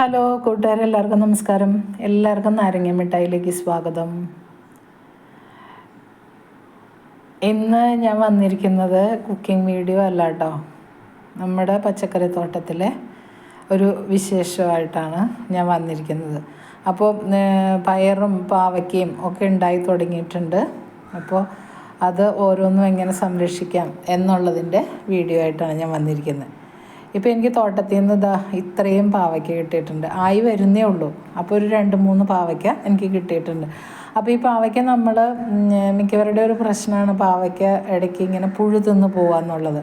Hello കൂട്ടുകാരെ എല്ലാവർക്കും നമസ്കാരം. എല്ലാവർക്കും നാരങ്ങ മിഠായിലേക്ക് സ്വാഗതം. ഇന്ന് ഞാൻ വന്നിരിക്കുന്നത് കുക്കിംഗ് വീഡിയോ അല്ല കേട്ടോ നമ്മുടെ പച്ചക്കറി തോട്ടത്തിലെ ഒരു വിശേഷമായിട്ടാണ് ഞാൻ വന്നിരിക്കുന്നത്. അപ്പോൾ പയറും പാവയ്ക്കയും ഒക്കെ ഉണ്ടായി തുടങ്ങിയിട്ടുണ്ട്. അപ്പോൾ അത് ഓരോന്നും എങ്ങനെ സംരക്ഷിക്കാം എന്നുള്ളതിന്റെ വീഡിയോ ആയിട്ടാണ് ഞാൻ വന്നിരിക്കുന്നത്. ഇപ്പോൾ എനിക്ക് തോട്ടത്തിൽ നിന്ന് ഇതാ ഇത്രയും പാവയ്ക്ക കിട്ടിയിട്ടുണ്ട്. ആയി വരുന്നേ ഉള്ളൂ. അപ്പോൾ ഒരു രണ്ട് മൂന്ന് പാവയ്ക്ക എനിക്ക് കിട്ടിയിട്ടുണ്ട്. അപ്പോൾ ഈ പാവയ്ക്ക നമ്മൾ മിക്കവരുടെ ഒരു പ്രശ്നമാണ് പാവയ്ക്ക ഇടയ്ക്ക് ഇങ്ങനെ പുഴു തിന്ന് പോകാമെന്നുള്ളത്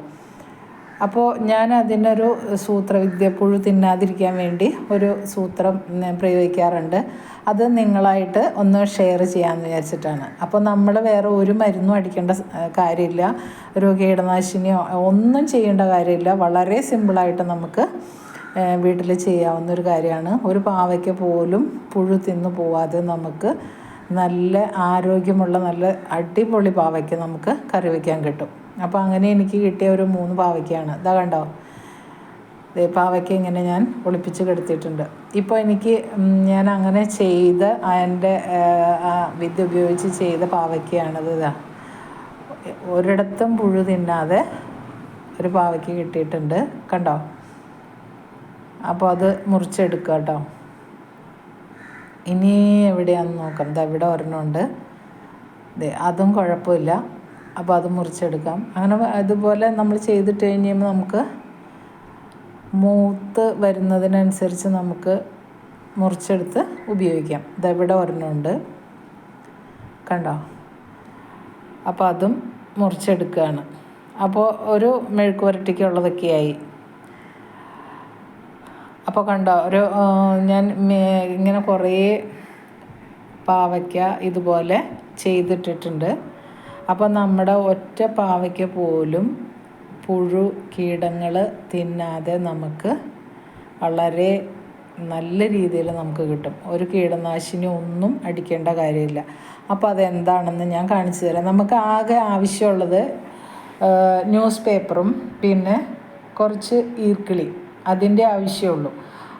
അപ്പോൾ ഞാൻ അതിനൊരു സൂത്രവിദ്യ പുഴു തിന്നാതിരിക്കാൻ വേണ്ടി ഒരു സൂത്രം പ്രയോഗിക്കാറുണ്ട്. അത് നിങ്ങളായിട്ട് ഒന്ന് ഷെയർ ചെയ്യാമെന്ന് വിചാരിച്ചിട്ടാണ്. അപ്പോൾ നമ്മൾ വേറെ ഒരു മരുന്നും അടിക്കേണ്ട കാര്യമില്ല. ഒരു കീടനാശിനിയോ ഒന്നും ചെയ്യേണ്ട കാര്യമില്ല. വളരെ സിമ്പിളായിട്ട് നമുക്ക് വീട്ടിൽ ചെയ്യാവുന്ന ഒരു കാര്യമാണ്. ഒരു പാവയ്ക്ക് പോലും പുഴു തിന്നു പോവാതെ നമുക്ക് നല്ല ആരോഗ്യമുള്ള നല്ല അടിപൊളി പാവയ്ക്ക് നമുക്ക് കറി വയ്ക്കാൻ കിട്ടും. അപ്പോൾ അങ്ങനെ എനിക്ക് കിട്ടിയ ഒരു മൂന്ന് പാവയ്ക്കാണ്. ഇതാ കണ്ടോ? പാവയ്ക്ക ഇങ്ങനെ ഞാൻ ഒളിപ്പിച്ച് കെടുത്തിയിട്ടുണ്ട്. ഇപ്പോൾ എനിക്ക് ഞാൻ അങ്ങനെ ചെയ്ത് എന്റെ വിദ്യ ഉപയോഗിച്ച് ചെയ്ത പാവയ്ക്കയാണത് ഇതാ. ഒരിടത്തും പുഴു തിന്നാതെ ഒരു പാവയ്ക്ക് കിട്ടിയിട്ടുണ്ട്. കണ്ടോ? അപ്പോൾ അത് മുറിച്ചെടുക്കുക കേട്ടോ ഇനി എവിടെയാണെന്ന് നോക്കാം. ദാ ഇവിടെ ഒരെണ്ണമുണ്ട് അതും കുഴപ്പമില്ല. അപ്പോൾ അത് മുറിച്ചെടുക്കാം. അങ്ങനെ അതുപോലെ നമ്മൾ ചെയ്തിട്ട് കഴിഞ്ഞുമ്പോൾ നമുക്ക് മൂത്ത് വരുന്നതിനനുസരിച്ച് നമുക്ക് മുറിച്ചെടുത്ത് ഉപയോഗിക്കാം. ഇതെവിടെ ഒരെണ്ണമുണ്ട് കണ്ടോ? അപ്പോൾ അതും മുറിച്ചെടുക്കുകയാണ് അപ്പോൾ ഒരു മെഴുക്ക് പുരട്ടിക്കുള്ളതൊക്കെയായി അപ്പോൾ കണ്ടോ ഒരു ഞാൻ ഇങ്ങനെ കുറേ പാവയ്ക്ക ഇതുപോലെ ചെയ്തിട്ടിട്ടുണ്ട്. അപ്പോൾ നമ്മുടെ ഒറ്റ പാവയ്ക്ക പോലും പുഴു കീടങ്ങൾ തിന്നാതെ നമുക്ക് വളരെ നല്ല രീതിയിൽ നമുക്ക് കിട്ടും. ഒരു കീടനാശിനി ഒന്നും അടിക്കേണ്ട കാര്യമില്ല. അപ്പോൾ അതെന്താണെന്ന് ഞാൻ കാണിച്ചു തരാം. നമുക്ക് ആകെ ആവശ്യമുള്ളത് ന്യൂസ് പേപ്പറും പിന്നെ കുറച്ച് ഈർക്കിളി. അതിന്റെ ആവശ്യമുള്ളൂ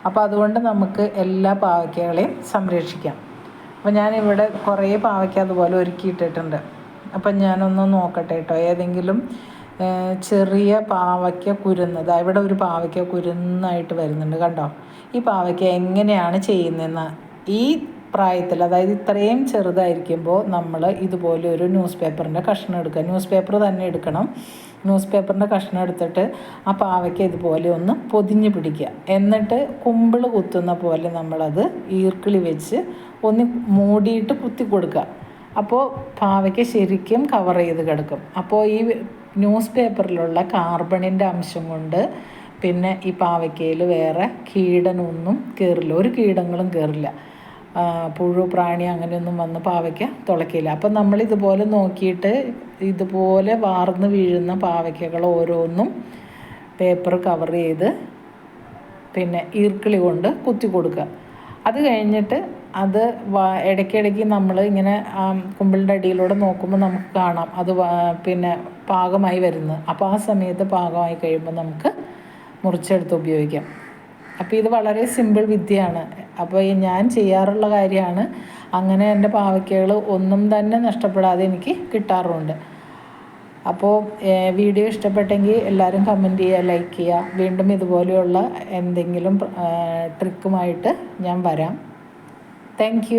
അപ്പോൾ അതുകൊണ്ട് നമുക്ക് എല്ലാ പാവയ്ക്കകളെയും സംരക്ഷിക്കാം. അപ്പോൾ ഞാനിവിടെ കുറേ പാവയ്ക്ക അതുപോലെ ഒരുക്കിയിട്ടിട്ടുണ്ട്. അപ്പം ഞാനൊന്ന് നോക്കട്ടെ കേട്ടോ. ഏതെങ്കിലും ചെറിയ പാവയ്ക്ക കുരുന്നത് ഇവിടെ ഒരു പാവയ്ക്ക കുരുന്നായിട്ട് വരുന്നുണ്ട് കണ്ടോ? ഈ പാവയ്ക്ക എങ്ങനെയാണ് ചെയ്യുന്നതെന്ന്? ഈ പ്രായത്തിൽ അതായത് ഇത്രയും ചെറുതായിരിക്കുമ്പോൾ നമ്മൾ ഇതുപോലെ ഒരു ന്യൂസ് പേപ്പറിന്റെ കഷ്ണം എടുക്കുക. ന്യൂസ് പേപ്പർ തന്നെ എടുക്കണം. ന്യൂസ് പേപ്പറിന്റെ കഷ്ണം എടുത്തിട്ട് ആ പാവയ്ക്ക് ഇതുപോലെ ഒന്ന് പൊതിഞ്ഞ് പിടിക്കുക. എന്നിട്ട് കുമ്പിൾ കുത്തുന്ന പോലെ നമ്മളത് ഈർക്കിളി വെച്ച് ഒന്ന് മൂടിയിട്ട് കുത്തി കൊടുക്കുക. അപ്പോൾ പാവയ്ക്ക് ശരിക്കും കവർ ചെയ്ത് കിടക്കും. അപ്പോൾ ഈ ന്യൂസ് പേപ്പറിലുള്ള കാർബണിന്റെ അംശം കൊണ്ട് പിന്നെ ഈ പാവയ്ക്കയിൽ വേറെ കീടനൊന്നും കയറില്ല ഒരു കീടങ്ങളും കയറില്ല പുഴു പ്രാണി അങ്ങനെയൊന്നും വന്ന് പാവയ്ക്ക തുളയ്ക്കില്ല. അപ്പം നമ്മൾ ഇതുപോലെ നോക്കിയിട്ട് ഇതുപോലെ വാർന്ന് വീഴുന്ന പാവയ്ക്കകൾ ഓരോന്നും പേപ്പർ കവർ ചെയ്ത് പിന്നെ ഈർക്കിളി കൊണ്ട് കുത്തി കൊടുക്കുക. അത് കഴിഞ്ഞിട്ട് അത് ഇടയ്ക്കിടയ്ക്ക് നമ്മൾ ഇങ്ങനെ കുമ്പിളിന്റെ അടിയിലൂടെ നോക്കുമ്പോൾ നമുക്ക് കാണാം. അത് പിന്നെ പാകമായി വരുന്നത്. അപ്പോൾ ആ സമയത്ത് പാകമായി കഴിയുമ്പോൾ നമുക്ക് മുറിച്ചെടുത്ത് ഉപയോഗിക്കാം. അപ്പോൾ ഇത് വളരെ സിമ്പിൾ വിദ്യയാണ്. അപ്പോൾ ഞാൻ ചെയ്യാറുള്ള കാര്യമാണ് അങ്ങനെ എന്റെ പാവയ്ക്കകൾ ഒന്നും തന്നെ നഷ്ടപ്പെടാതെ എനിക്ക് കിട്ടാറുമുണ്ട് അപ്പോൾ വീഡിയോ ഇഷ്ടപ്പെട്ടെങ്കിൽ എല്ലാവരും കമന്റ് ചെയ്യുക ലൈക്ക് ചെയ്യുക. വീണ്ടും ഇതുപോലെയുള്ള എന്തെങ്കിലും ട്രിക്കുമായിട്ട് ഞാൻ വരാം. താങ്ക്.